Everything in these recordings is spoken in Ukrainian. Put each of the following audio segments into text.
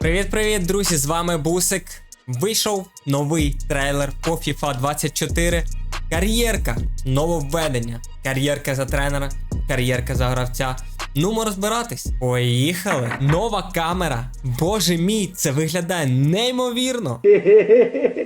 Привіт-привіт, друзі! З вами Бусик. Вийшов новий трейлер по FIFA 24. Кар'єрка, нововведення. Кар'єрка за тренера, кар'єрка за гравця. Ну, ми розбиратись. Поїхали. Нова камера. Боже мій, це виглядає неймовірно.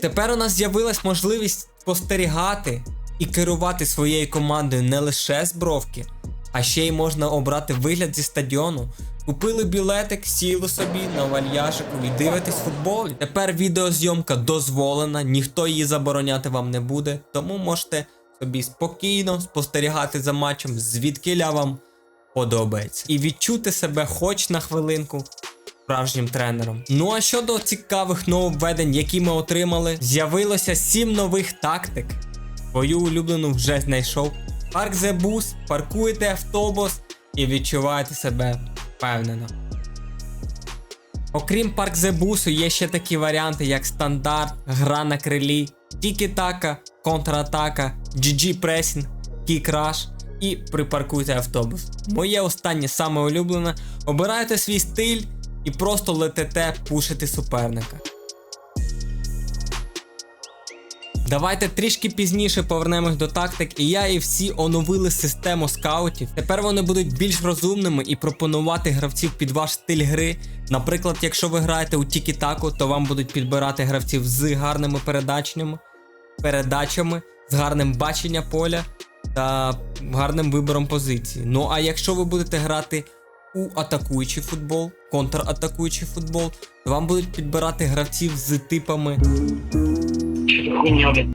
Тепер у нас з'явилась можливість спостерігати і керувати своєю командою не лише з бровки, а ще й можна обрати вигляд зі стадіону. Купили білетик, сіли собі на вальяжику і дивитесь футбол. Тепер відеозйомка дозволена, ніхто її забороняти вам не буде, тому можете собі спокійно спостерігати за матчем, звідкиля вам подобається. І відчути себе хоч на хвилинку справжнім тренером. Ну а щодо цікавих нововведень, які ми отримали, з'явилося 7 нових тактик. Свою улюблену вже знайшов. Парк Bus, паркуєте автобус і відчуваєте себе впевнено. Окрім парк The є ще такі варіанти, як стандарт, гра на крилі, тікі-така, контратака, GG пресінг, кік-раш і припаркуйте автобус. Моє останнє саме улюблене. Обирайте свій стиль і просто летите пушити суперника. Давайте трішки пізніше повернемось до тактик, і я і всі оновили систему скаутів. Тепер вони будуть більш розумними і пропонувати гравців під ваш стиль гри. Наприклад, якщо ви граєте у Тікі-Таку, то вам будуть підбирати гравців з гарними передачами, передачами, з гарним бачення поля та гарним вибором позиції. Ну а якщо ви будете грати у атакуючий футбол, контратакуючий футбол, то вам будуть підбирати гравців з типами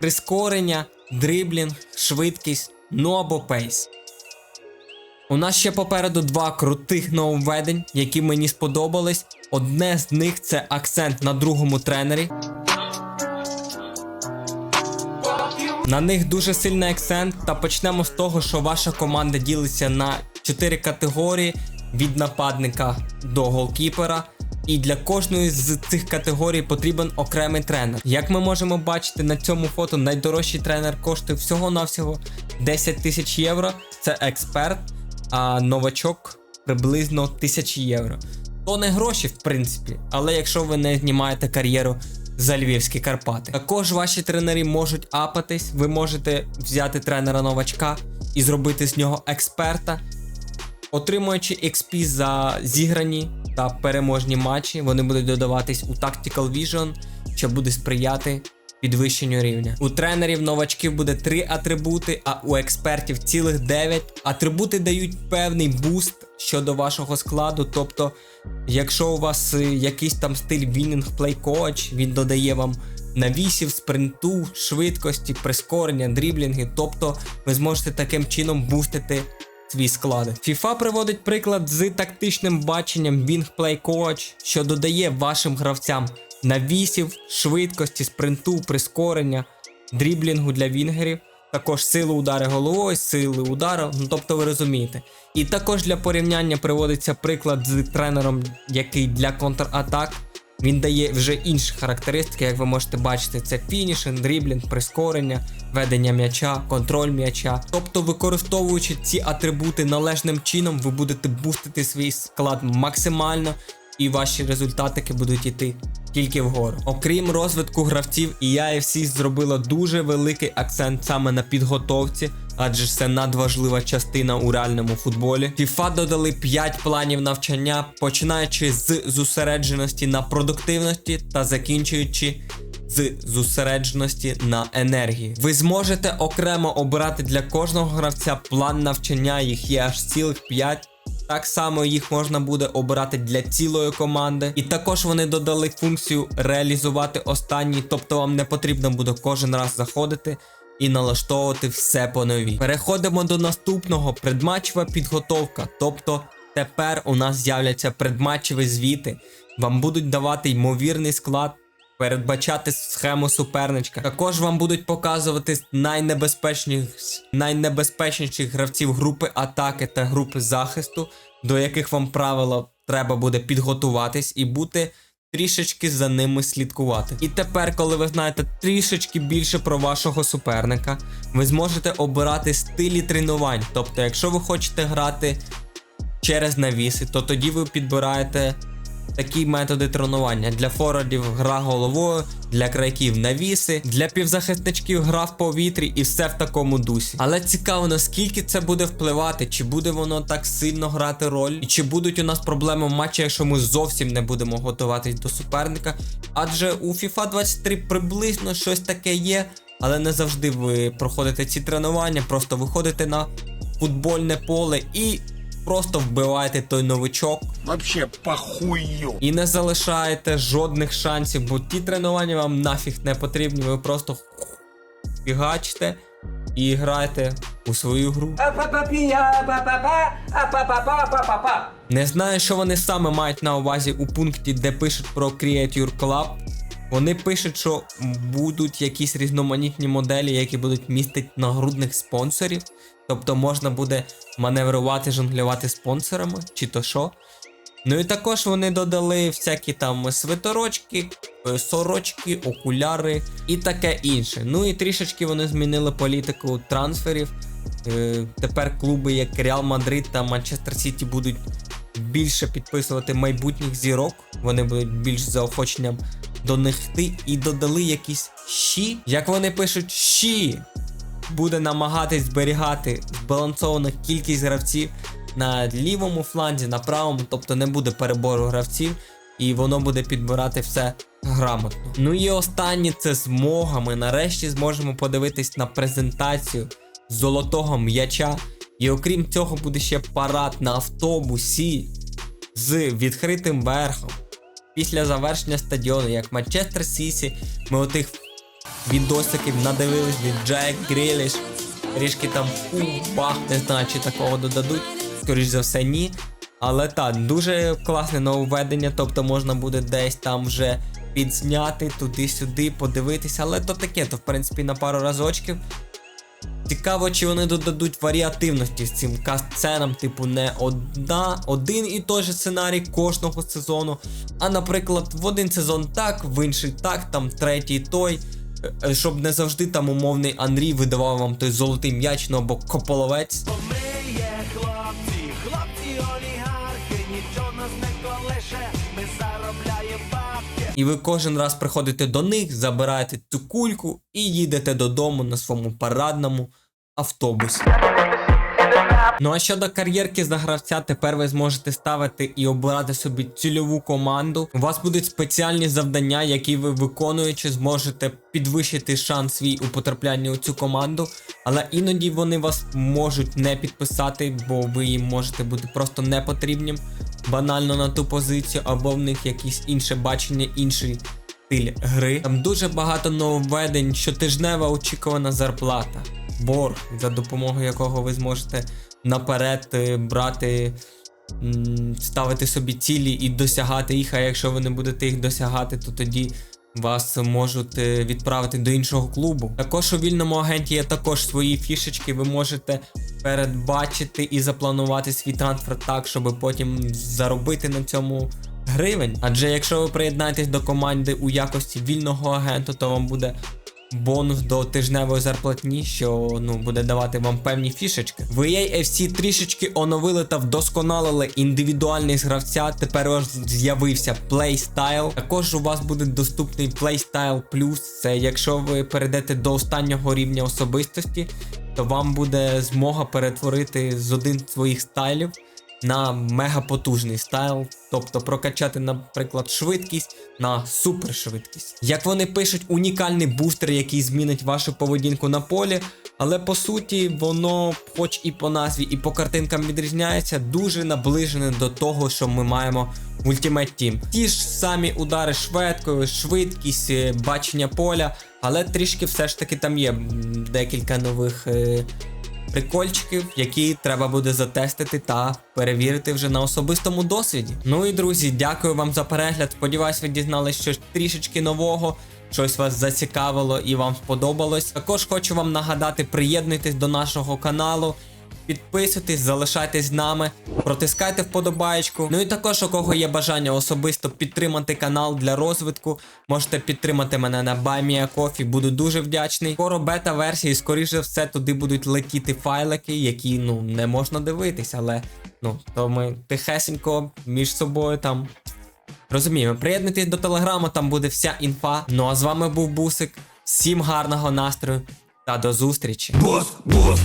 прискорення, дриблінг, швидкість, ну або пейс. У нас ще попереду два крутих нововведень, які мені сподобались. Одне з них це акцент на другому тренері. На них дуже сильний акцент, та почнемо з того, що ваша команда ділиться на 4 категорії від нападника до голкіпера. І для кожної з цих категорій потрібен окремий тренер. Як ми можемо бачити на цьому фото, найдорожчий тренер коштує всього-навсього 10 тисяч євро. Це експерт, а новачок приблизно 1000 євро. То не гроші, в принципі, але якщо ви не знімаєте кар'єру за Львівські Карпати. Також ваші тренери можуть апатись, ви можете взяти тренера новачка і зробити з нього експерта. Отримуючи XP за зіграні та переможні матчі, вони будуть додаватись у Tactical Vision, що буде сприяти підвищенню рівня. У тренерів новачків буде 3 атрибути, а у експертів цілих 9. Атрибути дають певний буст щодо вашого складу. Тобто, якщо у вас е, якийсь там стиль Winning Play Coach, він додає вам навісів, спринту, швидкості, прискорення, дріблінги. Тобто ви зможете таким чином бустити свій склад. FIFA приводить приклад з тактичним баченням Wing Play Coach, що додає вашим гравцям навісів, швидкості, спринту, прискорення, дріблінгу для вінгерів. Також силу удари головою, сили удару, ну тобто ви розумієте. І також для порівняння приводиться приклад з тренером, який для контратак він дає вже інші характеристики, як ви можете бачити, це фінішинг, дріблінг, прискорення, ведення м'яча, контроль м'яча. Тобто, використовуючи ці атрибути належним чином, ви будете бустити свій склад максимально, і ваші результатики будуть йти тільки вгору. Окрім розвитку гравців, і EFC зробила дуже великий акцент саме на підготовці. Адже це надважлива частина у реальному футболі. FIFA додали 5 планів навчання, починаючи з зосередженості на продуктивності та закінчуючи з зосередженості на енергії. Ви зможете окремо обирати для кожного гравця план навчання, їх є аж цілих 5. Так само їх можна буде обирати для цілої команди. І також вони додали функцію реалізувати останній, тобто вам не потрібно буде кожен раз заходити і налаштовувати все по новій. Переходимо до наступного предматчева підготовка. Тобто тепер у нас з'являться предматчеві звіти. Вам будуть давати ймовірний склад. Передбачати схему суперничка. Також вам будуть показувати найнебезпечніших, найнебезпечніших гравців групи атаки та групи захисту, до яких вам правило треба буде підготуватись і бути трішечки за ними слідкувати. І тепер, коли ви знаєте трішечки більше про вашого суперника, ви зможете обирати стилі тренувань. Тобто, якщо ви хочете грати через навіси, то тоді ви підбираєте такі методи тренування. Для форвардів гра головою, для крайків навіси, для півзахисничків гра в повітрі і все в такому дусі. Але цікаво, наскільки це буде впливати, чи буде воно так сильно грати роль, і чи будуть у нас проблеми в матчі, якщо ми зовсім не будемо готуватись до суперника. Адже у FIFA 23 приблизно щось таке є, але не завжди ви проходите ці тренування, просто виходите на футбольне поле і просто вбиваєте той новичок Вообще похую. і не залишаєте жодних шансів, бо ті тренування вам нафіг не потрібні, ви просто фігачите і граєте у свою гру. Не знаю, що вони саме мають на увазі у пункті, де пишуть про Create Your Club. Вони пишуть, що будуть якісь різноманітні моделі, які будуть містити нагрудних спонсорів. Тобто можна буде маневрувати, жонглювати спонсорами, чи то що. Ну і також вони додали всякі там свиторочки, е, сорочки, окуляри і таке інше. Ну і трішечки вони змінили політику трансферів. Е, Тепер клуби, як Реал Мадрид та Манчестер Сіті, будуть більше підписувати майбутніх зірок. Вони будуть більш заохоченням до них йти і додали якісь щі. Як вони пишуть, щі буде намагатись зберігати збалансовану кількість гравців на лівому фланзі, на правому, тобто не буде перебору гравців, і воно буде підбирати все грамотно. Ну і останнє це змога. Ми нарешті зможемо подивитись на презентацію золотого м'яча. І окрім цього, буде ще парад на автобусі з відкритим верхом. Після завершення стадіону, як Манчестер Сісі, ми отих відосиків надивились від Джек Гріліш. Трішки там бах, не знаю, чи такого додадуть. Скоріш за все, ні. Але так, дуже класне нововведення, тобто можна буде десь там вже підзняти туди-сюди, подивитися, але то таке, то в принципі на пару разочків. Цікаво, чи вони додадуть варіативності з цим каст-сценам, типу, не одна, один і той же сценарій кожного сезону. А, наприклад, в один сезон так, в інший так, там третій той. Е, Щоб не завжди там умовний Андрій видавав вам той золотий м'яч, ну або кополовець. Ми є хлопці, хлопці олігархи, нічого нас не колише, ми заробляємо бабки. І ви кожен раз приходите до них, забираєте цю кульку і їдете додому на своєму парадному автобусі. Ну а щодо кар'єрки за гравця, тепер ви зможете ставити і обирати собі цільову команду. У вас будуть спеціальні завдання, які ви виконуючи, зможете підвищити шанс свій у потраплянні у цю команду. Але іноді вони вас можуть не підписати, бо ви їм можете бути просто не потрібним банально на ту позицію, або в них якісь інше бачення, інший стиль гри. Там дуже багато нововведень, щотижнева очікувана зарплата, борг, за допомогою якого ви зможете наперед е, брати. Ставити собі цілі і досягати їх, а якщо ви не будете їх досягати, то тоді вас можуть е, відправити до іншого клубу. Також у вільному агенті є також свої фішечки. Ви можете передбачити і запланувати свій трансфер так, щоб потім заробити на цьому гривень. Адже якщо ви приєднаєтесь до команди у якості вільного агенту, то вам буде бонус до тижневої зарплатні, що ну буде давати вам певні фішечки. В EA FC трішечки оновили та вдосконалили індивідуальність гравця. Тепер ось з'явився Playstyle. Також у вас буде доступний Playstyle Plus. Це якщо ви перейдете до останнього рівня особистості, то вам буде змога перетворити з один з своїх стайлів на мегапотужний стайл, тобто прокачати, наприклад, швидкість на супершвидкість. Як вони пишуть, унікальний бустер, який змінить вашу поведінку на полі, але по суті воно, хоч і по назві, і по картинкам відрізняється, дуже наближене до того, що ми маємо в Ultimate Team. Ті ж самі удари швидкою, швидкість, е, бачення поля, але трішки все ж таки там є декілька нових. е, прикольчиків, які треба буде затестити та перевірити вже на особистому досвіді. Ну і друзі, дякую вам за перегляд. Сподіваюсь, ви дізналися щось трішечки нового. Щось вас зацікавило і вам сподобалось. Також хочу вам нагадати, приєднуйтесь до нашого каналу. Підписуйтесь, залишайтесь з нами, протискайте вподобаєчку. Ну і також, у кого є бажання особисто підтримати канал для розвитку, можете підтримати мене на BuyMeACoffee, буду дуже вдячний. Скоро бета-версії, скоріше все, туди будуть летіти файлики, які ну не можна дивитись, але ну то ми тихесенько між собою там Розуміємо, приєднуйтесь до телеграму, там буде вся інфа. Ну а з вами був Бусик. Всім гарного настрою та до зустрічі. Босс, босс.